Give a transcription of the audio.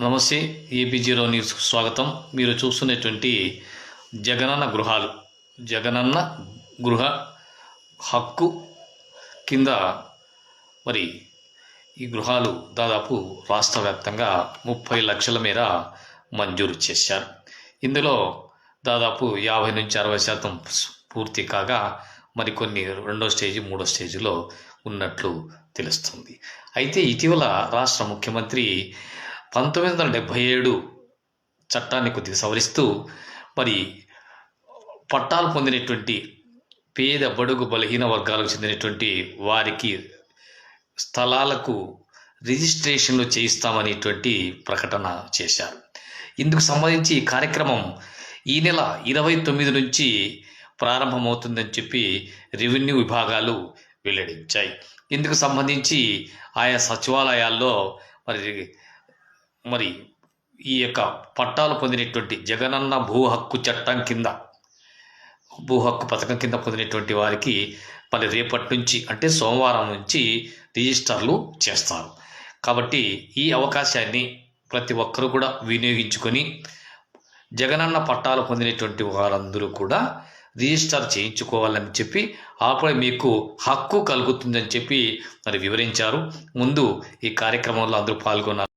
నమస్తే AP zero న్యూస్కు స్వాగతం. మీరు చూస్తున్నటువంటి జగనన్న గృహాలు. జగనన్న గృహ హక్కు కింద మరి ఈ గృహాలు దాదాపు రాష్ట్ర వ్యాప్తంగా ముప్పై లక్షల మేర మంజూరు చేశారు. ఇందులో దాదాపు యాభై నుంచి అరవై శాతం పూర్తి కాగా మరికొన్ని రెండో స్టేజ్ మూడో స్టేజ్లో ఉన్నట్లు తెలుస్తుంది. అయితే ఇటీవల రాష్ట్ర ముఖ్యమంత్రి పంతొమ్మిది వందల డెబ్భై ఏడు చట్టాన్ని కొద్దిగా సవరిస్తూ మరి పట్టాలు పొందినటువంటి పేద బడుగు బలహీన వర్గాలకు చెందినటువంటి వారికి స్థలాలకు రిజిస్ట్రేషన్లు చేయిస్తామనేటువంటి ప్రకటన చేశారు. ఇందుకు సంబంధించి ఈ కార్యక్రమం ఈ నెల ఇరవై తొమ్మిది నుంచి ప్రారంభమవుతుందని చెప్పి రెవెన్యూ విభాగాలు వెల్లడించాయి. ఇందుకు సంబంధించి ఆయా సచివాలయాల్లో మరి మరి ఈ యొక్క పట్టాలు పొందినటువంటి జగనన్న భూ హక్కు చట్టం కింద భూ హక్కు పథకం కింద పొందినటువంటి వారికి మరి రేపటి నుంచి అంటే సోమవారం నుంచి రిజిస్టర్లు చేస్తారు. కాబట్టి ఈ అవకాశాన్ని ప్రతి ఒక్కరూ కూడా వినియోగించుకొని జగనన్న పట్టాలు పొందినటువంటి వారందరూ కూడా రిజిస్టర్ చేయించుకోవాలని చెప్పి ఆపై మీకు హక్కు కలుగుతుందని చెప్పి మరి వివరించారు. ముందు ఈ కార్యక్రమంలో అందరూ పాల్గొన్నారు.